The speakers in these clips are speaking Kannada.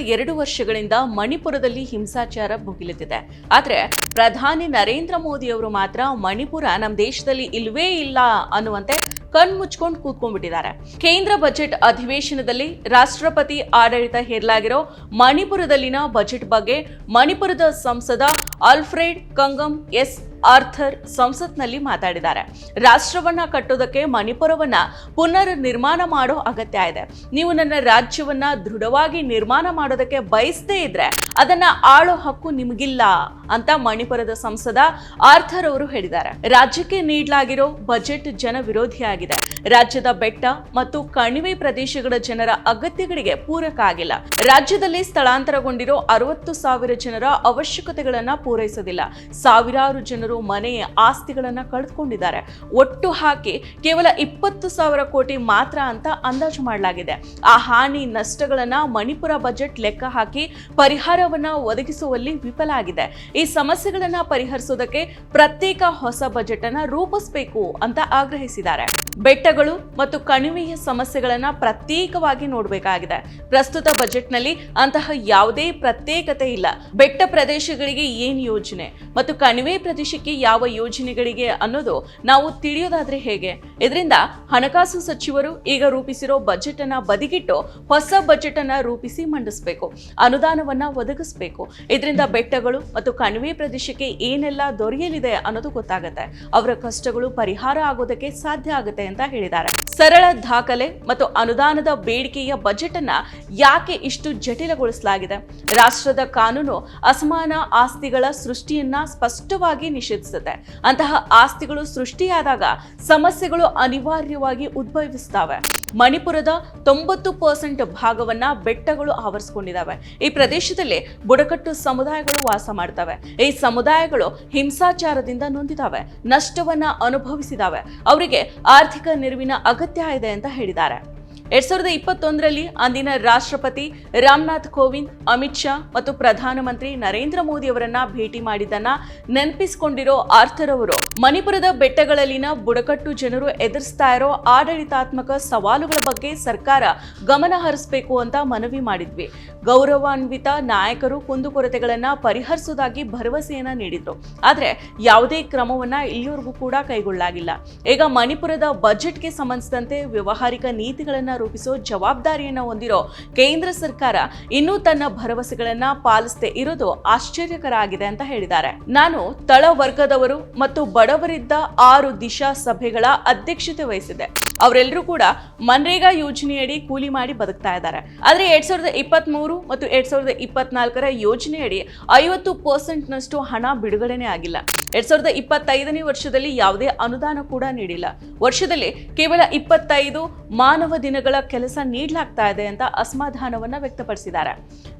ಎರಡು ವರ್ಷಗಳಿಂದ ಮಣಿಪುರದಲ್ಲಿ ಹಿಂಸಾಚಾರ ಭುಗಿಲೆದಿದೆ ಆದ್ರೆ ಪ್ರಧಾನಿ ನರೇಂದ್ರ ಮೋದಿ ಅವರು ಮಾತ್ರ ಮಣಿಪುರ ನಮ್ಮ ದೇಶದಲ್ಲಿ ಇಲ್ವೇ ಇಲ್ಲ ಅನ್ನುವಂತೆ ಕಣ್ಮುಚ್ಕೊಂಡು ಕೂತ್ಕೊಂಡ್ಬಿಟ್ಟಿದ್ದಾರೆ. ಕೇಂದ್ರ ಬಜೆಟ್ ಅಧಿವೇಶನದಲ್ಲಿ ರಾಷ್ಟ್ರಪತಿ ಆಡಳಿತ ಹೇರಲಾಗಿರೋ ಮಣಿಪುರದಲ್ಲಿನ ಬಜೆಟ್ ಬಗ್ಗೆ ಮಣಿಪುರದ ಸಂಸದ ಅಲ್ಫ್ರೆಡ್ ಕಂಗಂ ಎಸ್ ಆರ್ಥರ್ ಸಂಸತ್ನಲ್ಲಿ ಮಾತಾಡಿದ್ದಾರೆ. ರಾಷ್ಟ್ರವನ್ನ ಕಟ್ಟೋದಕ್ಕೆ ಮಣಿಪುರವನ್ನ ಪುನರ್ ನಿರ್ಮಾಣ ಮಾಡೋ ಅಗತ್ಯ ಇದೆ. ನೀವು ನನ್ನ ರಾಜ್ಯವನ್ನ ದೃಢವಾಗಿ ನಿರ್ಮಾಣ ಮಾಡೋದಕ್ಕೆ ಬಯಸದೇ ಇದ್ರೆ ಅದನ್ನ ಆಳೋ ಹಕ್ಕು ನಿಮಗಿಲ್ಲ ಅಂತ ಮಣಿಪುರದ ಸಂಸದ ಆರ್ಥರ್ ಅವರು ಹೇಳಿದ್ದಾರೆ. ರಾಜ್ಯಕ್ಕೆ ನೀಡಲಾಗಿರೋ ಬಜೆಟ್ ಜನ ವಿರೋಧಿಯಾಗಿದೆ ರಾಜ್ಯದ ಬೆಟ್ಟ ಮತ್ತು ಕಣಿವೆ ಪ್ರದೇಶಗಳ ಜನರ ಅಗತ್ಯಗಳಿಗೆ ಪೂರಕ ಆಗಿಲ್ಲ. ರಾಜ್ಯದಲ್ಲಿ ಸ್ಥಳಾಂತರಗೊಂಡಿರೋ ಅರವತ್ತು ಸಾವಿರ ಜನರ ಅವಶ್ಯಕತೆಗಳನ್ನ ಪೂರೈಸೋದಿಲ್ಲ. ಸಾವಿರಾರು ಜನರು ಮನೆ ಆಸ್ತಿಗಳನ್ನ ಕಳೆದುಕೊಂಡಿದ್ದಾರೆ. ಒಟ್ಟು ಹಾಕಿ ಕೇವಲ ಇಪ್ಪತ್ತು ಸಾವಿರ ಕೋಟಿ ಮಾತ್ರ ಅಂತ ಅಂದಾಜು ಮಾಡಲಾಗಿದೆ. ಆ ಹಾನಿ ನಷ್ಟಗಳನ್ನ ಮಣಿಪುರ ಬಜೆಟ್ ಲೆಕ್ಕ ಹಾಕಿ ಪರಿಹಾರವನ್ನ ಒದಗಿಸುವಲ್ಲಿ ವಿಫಲ ಆಗಿದೆ. ಈ ಸಮಸ್ಯೆಗಳನ್ನ ಪರಿಹರಿಸೋದಕ್ಕೆ ಪ್ರತ್ಯೇಕ ಹೊಸ ಬಜೆಟ್ ಅನ್ನು ರೂಪಿಸಬೇಕು ಅಂತ ಆಗ್ರಹಿಸಿದ್ದಾರೆ. ಬೆಟ್ಟಗಳು ಮತ್ತು ಕಣಿವೆಯ ಸಮಸ್ಯೆಗಳನ್ನ ಪ್ರತ್ಯೇಕವಾಗಿ ನೋಡಬೇಕಾಗಿದೆ. ಪ್ರಸ್ತುತ ಬಜೆಟ್ನಲ್ಲಿ ಅಂತಹ ಯಾವುದೇ ಪ್ರತ್ಯೇಕತೆ ಇಲ್ಲ. ಬೆಟ್ಟ ಪ್ರದೇಶಗಳಿಗೆ ಏನ್ ಯೋಜನೆ? ಮತ್ತು ಕಣಿವೆ ಪ್ರದೇಶಕ್ಕೆ ಯಾವ ಯೋಜನೆಗಳಿಗೆ ಅನ್ನೋದು ನಾವು ತಿಳಿಯೋದಾದ್ರೆ ಹೇಗೆ? ಇದರಿಂದ ಹಣಕಾಸು ಸಚಿವರು ಈಗ ರೂಪಿಸಿರೋ ಬಜೆಟ್ ಅನ್ನ ಬದಿಗಿಟ್ಟು ಹೊಸ ಬಜೆಟ್ ಅನ್ನ ರೂಪಿಸಿ ಮಂಡಿಸಬೇಕು, ಅನುದಾನವನ್ನ ಒದಗಿಸಬೇಕು. ಇದರಿಂದ ಬೆಟ್ಟಗಳು ಮತ್ತು ಕಣಿವೆ ಪ್ರದೇಶಕ್ಕೆ ಏನೆಲ್ಲ ದೊರೆಯಲಿದೆ ಅನ್ನೋದು ಗೊತ್ತಾಗುತ್ತೆ. ಅವರ ಕಷ್ಟಗಳು ಪರಿಹಾರ ಆಗೋದಕ್ಕೆ ಸಾಧ್ಯ ಆಗುತ್ತೆ ಅಂತ ಹೇಳಿದ್ದಾರೆ. ಸರಳ ದಾಖಲೆ ಮತ್ತು ಅನುದಾನದ ಬೇಡಿಕೆಯ ಬಜೆಟ್ ಅನ್ನ ಯಾಕೆ ಇಷ್ಟು ಜಟಿಲಗೊಳಿಸಲಾಗಿದೆ? ರಾಷ್ಟ್ರದ ಕಾನೂನು ಅಸಮಾನ ಆಸ್ತಿಗಳ ಸೃಷ್ಟಿಯನ್ನ ಸ್ಪಷ್ಟವಾಗಿ ನಿಷೇಧಿಸುತ್ತೆ ಅಂತಹ ಆಸ್ತಿಗಳು ಸೃಷ್ಟಿಯಾದಾಗ ಸಮಸ್ಯೆಗಳು ಅನಿವಾರ್ಯವಾಗಿ ಉದ್ಭವಿಸ್ತವೆ ಮಣಿಪುರದ ತೊಂಬತ್ತು ಪರ್ಸೆಂಟ್ ಭಾಗವನ್ನ ಬೆಟ್ಟಗಳು ಆವರಿಸಿಕೊಂಡಿದ್ದಾವೆ. ಈ ಪ್ರದೇಶದಲ್ಲಿ ಬುಡಕಟ್ಟು ಸಮುದಾಯಗಳು ವಾಸ ಮಾಡ್ತವೆ. ಈ ಸಮುದಾಯಗಳು ಹಿಂಸಾಚಾರದಿಂದ ನೊಂದಿದ್ದಾವೆ. ನಷ್ಟವನ್ನ ಅನುಭವಿಸಿದಾವೆ ಅವರಿಗೆ ಆರ್ಥಿಕ ನೆರವಿನ ಅಗತ್ಯ ಇದೆ ಅಂತ ಹೇಳಿದ್ದಾರೆ. ಎರಡ್ ಸಾವಿರದ ಇಪ್ಪತ್ತೊಂದರಲ್ಲಿ ಅಂದಿನ ರಾಷ್ಟ್ರಪತಿ ರಾಮನಾಥ್ ಕೋವಿಂದ್, ಅಮಿತ್ ಶಾ ಮತ್ತು ಪ್ರಧಾನಮಂತ್ರಿ ನರೇಂದ್ರ ಮೋದಿ ಅವರನ್ನ ಭೇಟಿ ಮಾಡಿದ್ದನ್ನ ನೆನಪಿಸಿಕೊಂಡಿರೋ ಆರ್ಥರ್ ಅವರು. ಮಣಿಪುರದ ಬೆಟ್ಟಗಳಲ್ಲಿನ ಬುಡಕಟ್ಟು ಜನರು ಎದುರಿಸ್ತಾ ಇರೋ ಆಡಳಿತಾತ್ಮಕ ಸವಾಲುಗಳ ಬಗ್ಗೆ ಸರ್ಕಾರ ಗಮನ ಹರಿಸಬೇಕು ಅಂತ ಮನವಿ ಮಾಡಿದ್ವಿ. ಗೌರವಾನ್ವಿತ ನಾಯಕರು ಕುಂದುಕೊರತೆಗಳನ್ನ ಪರಿಹರಿಸುವುದಾಗಿ ಭರವಸೆಯನ್ನ ನೀಡಿದ್ರು. ಆದ್ರೆ ಯಾವುದೇ ಕ್ರಮವನ್ನ ಇಲ್ಲಿವರೆಗೂ ಕೂಡ ಕೈಗೊಳ್ಳಲಾಗಿಲ್ಲ ಈಗ ಮಣಿಪುರದ ಬಜೆಟ್ಗೆ ಸಂಬಂಧಿಸಿದಂತೆ ವ್ಯವಹಾರಿಕ ನೀತಿಗಳನ್ನ ರೂಪಿಸೋ ಜವಾಬ್ದಾರಿಯನ್ನು ಹೊಂದಿರೋ ಕೇಂದ್ರ ಸರ್ಕಾರ ಇನ್ನೂ ತನ್ನ ಭರವಸೆಗಳನ್ನ ಪಾಲಿಸದೆ ಇರೋದು ಆಶ್ಚರ್ಯಕರ ಆಗಿದೆ ಅಂತ ಹೇಳಿದ್ದಾರೆ. ನಾನು ತಳ ವರ್ಗದವರು ಮತ್ತು ಬಡವರಿದ್ದ ಆರು ದಿಶಾ ಸಭೆಗಳ ಅಧ್ಯಕ್ಷತೆ ವಹಿಸಿದೆ ಅವರೆಲ್ಲರೂ ಕೂಡ ಮನ್ರೇಗಾ ಯೋಜನೆಯಡಿ ಕೂಲಿ ಮಾಡಿ ಬದುಕ್ತಾ ಇದ್ದಾರೆ. ಆದ್ರೆ ಎರಡ್ ಸಾವಿರದ ಇಪ್ಪತ್ತ್ ಮೂರು ಮತ್ತು ಎರಡ್ ಸಾವಿರದ ಇಪ್ಪತ್ನಾಲ್ಕರ ಯೋಜನೆಯಡಿ ಐವತ್ತು ಪರ್ಸೆಂಟ್ನಷ್ಟು ಹಣ ಬಿಡುಗಡೆನೇ ಆಗಿಲ್ಲ. ಎರಡ್ ಸಾವಿರದ ಇಪ್ಪತ್ತೈದನೇ ವರ್ಷದಲ್ಲಿ ಯಾವುದೇ ಅನುದಾನ ಕೂಡ ನೀಡಿಲ್ಲ. ವರ್ಷದಲ್ಲಿ ಕೇವಲ ಇಪ್ಪತ್ತೈದು ಮಾನವ ದಿನಗಳ ಕೆಲಸ ನೀಡಲಾಗ್ತಾ ಇದೆ ಅಂತ ಅಸಮಾಧಾನವನ್ನ ವ್ಯಕ್ತಪಡಿಸಿದ್ದಾರೆ.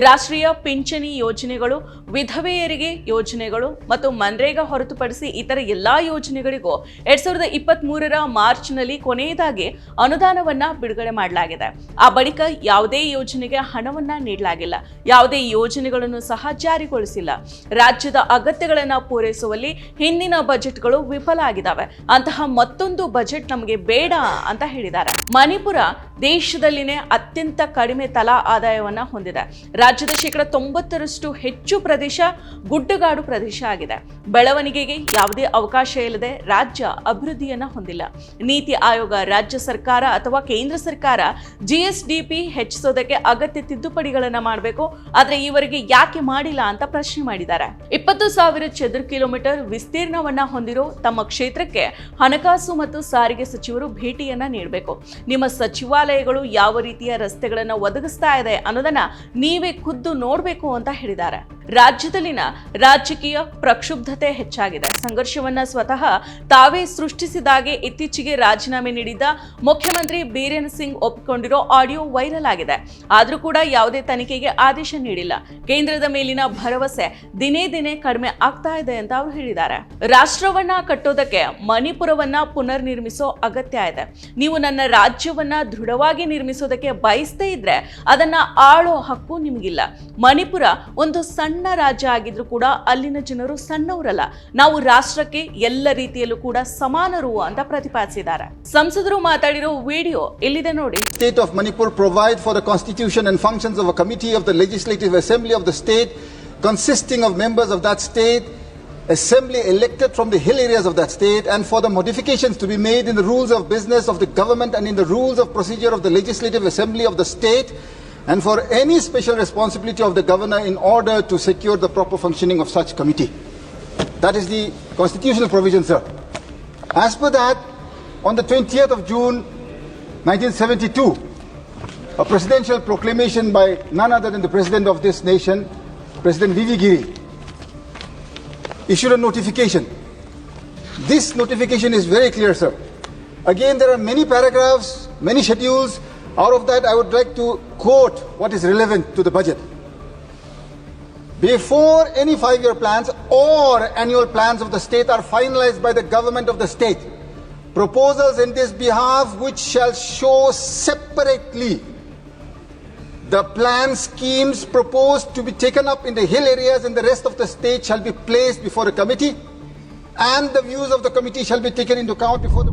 ರಾಷ್ಟ್ರೀಯ ಪಿಂಚಣಿ ಯೋಜನೆಗಳು, ವಿಧವೆಯರಿಗೆ ಯೋಜನೆಗಳು ಮತ್ತು ಮನ್ರೇಗಾ ಹೊರತುಪಡಿಸಿ ಇತರ ಎಲ್ಲಾ ಯೋಜನೆಗಳಿಗೂ ಎರಡ್ ಸಾವಿರದ ಇಪ್ಪತ್ತ್ ಮೂರರ ಮಾರ್ಚ್ನಲ್ಲಿ ಕೊನೆಯದಾಗಿ ಅನುದಾನವನ್ನ ಬಿಡುಗಡೆ ಮಾಡಲಾಗಿದೆ. ಆ ಬಳಿಕ ಯಾವುದೇ ಯೋಜನೆಗೆ ಹಣವನ್ನ ನೀಡಲಾಗಿಲ್ಲ. ಯಾವುದೇ ಯೋಜನೆಗಳನ್ನು ಸಹ ಜಾರಿಗೊಳಿಸಿಲ್ಲ. ರಾಜ್ಯದ ಅಗತ್ಯಗಳನ್ನ ಪೂರೈಸುವಲ್ಲಿ ಹಿಂದಿನ ಬಜೆಟ್ಗಳು ವಿಫಲ ಆಗಿದ್ದಾವೆ. ಅಂತಹ ಮತ್ತೊಂದು ಬಜೆಟ್ ನಮಗೆ ಬೇಡ ಅಂತ ಹೇಳಿದ್ದಾರೆ. ಮಣಿಪುರ ದೇಶದಲ್ಲಿನೇ ಅತ್ಯಂತ ಕಡಿಮೆ ತಲಾ ಆದಾಯವನ್ನು ಹೊಂದಿದೆ. ರಾಜ್ಯದ ಶೇಕಡ ತೊಂಬತ್ತರಷ್ಟು ಹೆಚ್ಚು ಪ್ರದೇಶ ಗುಡ್ಡಗಾಡು ಪ್ರದೇಶ ಆಗಿದೆ. ಬೆಳವಣಿಗೆಗೆ ಯಾವುದೇ ಅವಕಾಶ ಇಲ್ಲದೆ ರಾಜ್ಯ ಅಭಿವೃದ್ಧಿಯನ್ನು ಹೊಂದಿಲ್ಲ. ನೀತಿ ಆಯೋಗ, ರಾಜ್ಯ ಸರ್ಕಾರ ಅಥವಾ ಕೇಂದ್ರ ಸರ್ಕಾರ ಜಿಎಸ್ಡಿಪಿ ಹೆಚ್ಚಿಸೋದಕ್ಕೆ ಅಗತ್ಯ ತಿದ್ದುಪಡಿಗಳನ್ನ ಮಾಡಬೇಕು. ಆದರೆ ಈವರೆಗೆ ಯಾಕೆ ಮಾಡಿಲ್ಲ ಅಂತ ಪ್ರಶ್ನೆ ಮಾಡಿದ್ದಾರೆ. ಇಪ್ಪತ್ತು ಸಾವಿರ ಚದುರ ಕಿಲೋಮೀಟರ್ ವಿಸ್ತೀರ್ಣವನ್ನ ಹೊಂದಿರೋ ತಮ್ಮ ಕ್ಷೇತ್ರಕ್ಕೆ ಹಣಕಾಸು ಮತ್ತು ಸಾರಿಗೆ ಸಚಿವರು ಭೇಟಿಯನ್ನ ನೀಡಬೇಕು. ನಿಮ್ಮ ಸಚಿವಾಲಯಗಳು ಯಾವ ರೀತಿಯ ರಸ್ತೆಗಳನ್ನು ಒದಗಿಸ್ತಾ ಇದೆ ಅನ್ನೋದನ್ನ ನೀವೇ ಖುದ್ದು ನೋಡಬೇಕು ಅಂತ ಹೇಳಿದ್ದಾರೆ. ರಾಜ್ಯದಲ್ಲಿನ ರಾಜಕೀಯ ಪ್ರಕ್ಷುಬ್ಧತೆ ಹೆಚ್ಚಾಗಿದೆ. ಸಂಘರ್ಷವನ್ನ ಸ್ವತಃ ತಾವೇ ಸೃಷ್ಟಿಸಿದಾಗೆ ಇತ್ತೀಚೆಗೆ ರಾಜೀನಾಮೆ ನೀಡಿದ್ದ ಮುಖ್ಯಮಂತ್ರಿ ಬೀರೇನ್ ಸಿಂಗ್ ಒಪ್ಪಿಕೊಂಡಿರೋ ಆಡಿಯೋ ವೈರಲ್ ಆಗಿದೆ. ಆದರೂ ಕೂಡ ಯಾವುದೇ ತನಿಖೆಗೆ ಆದೇಶ ನೀಡಿಲ್ಲ. ಕೇಂದ್ರದ ಮೇಲಿನ ಭರವಸೆ ದಿನೇ ದಿನೇ ಕಡಿಮೆ ಆಗ್ತಾ ಇದೆ ಅಂತ ಅವರು ಹೇಳಿದ್ದಾರೆ. ರಾಷ್ಟ್ರವನ್ನ ಕಟ್ಟೋದಕ್ಕೆ ಮಣಿಪುರವನ್ನ ಪುನರ್ ನಿರ್ಮಿಸೋ ಅಗತ್ಯ ಇದೆ. ನೀವು ನನ್ನ ರಾಜ್ಯವನ್ನ ದೃಢವಾಗಿ ನಿರ್ಮಿಸೋದಕ್ಕೆ ಬಯಸದೇ ಇದ್ರೆ ಅದನ್ನ ಆಳೋ ಹಕ್ಕು ನಿಮಗಿಲ್ಲ. ಮಣಿಪುರ ಒಂದು ಸಣ್ಣ ಸಣ್ಣ ರಾಜ್ಯ ಆಗಿದ್ರು ಕೂಡ ಅಲ್ಲಿನ ಜನರು ಸಣ್ಣವರಲ್ಲ ನಾವು ರಾಷ್ಟ್ರಕ್ಕೆ ಎಲ್ಲ ರೀತಿಯಲ್ಲೂ ಕೂಡ ಸಮಾನರು ಅಂತ ಪ್ರತಿಪಾದಿಸಿದ್ದಾರೆ ಸಂಸದರು ಮಾತಾಡಿರೋ ವಿಡಿಯೋ ಇಲ್ಲಿದೆ ನೋಡಿ state of Manipur provide for the constitution and functions of a committee of the legislative assembly of the state consisting of members of that state assembly elected from the hill areas of that state, and for the modifications to be made in the rules of business of the government and in the rules of procedure of the Legislative Assembly of the state, and for any special responsibility of the governor in order to secure the proper functioning of such committee. That is the constitutional provision, sir. As per that, on the 20th of June 1972, a presidential proclamation by none other than the president of this nation, President Vivi Giri, issued a notification. This notification is very clear, sir. Again, there are many paragraphs, many schedules. Out of that, I would like to quote what is relevant to the budget. Before any five year plans or annual plans of the state are finalized by the government of the state, proposals in this behalf which shall show separately the plan schemes proposed to be taken up in the hill areas and the rest of the state shall be placed before a committee and the views of the committee shall be taken into account before the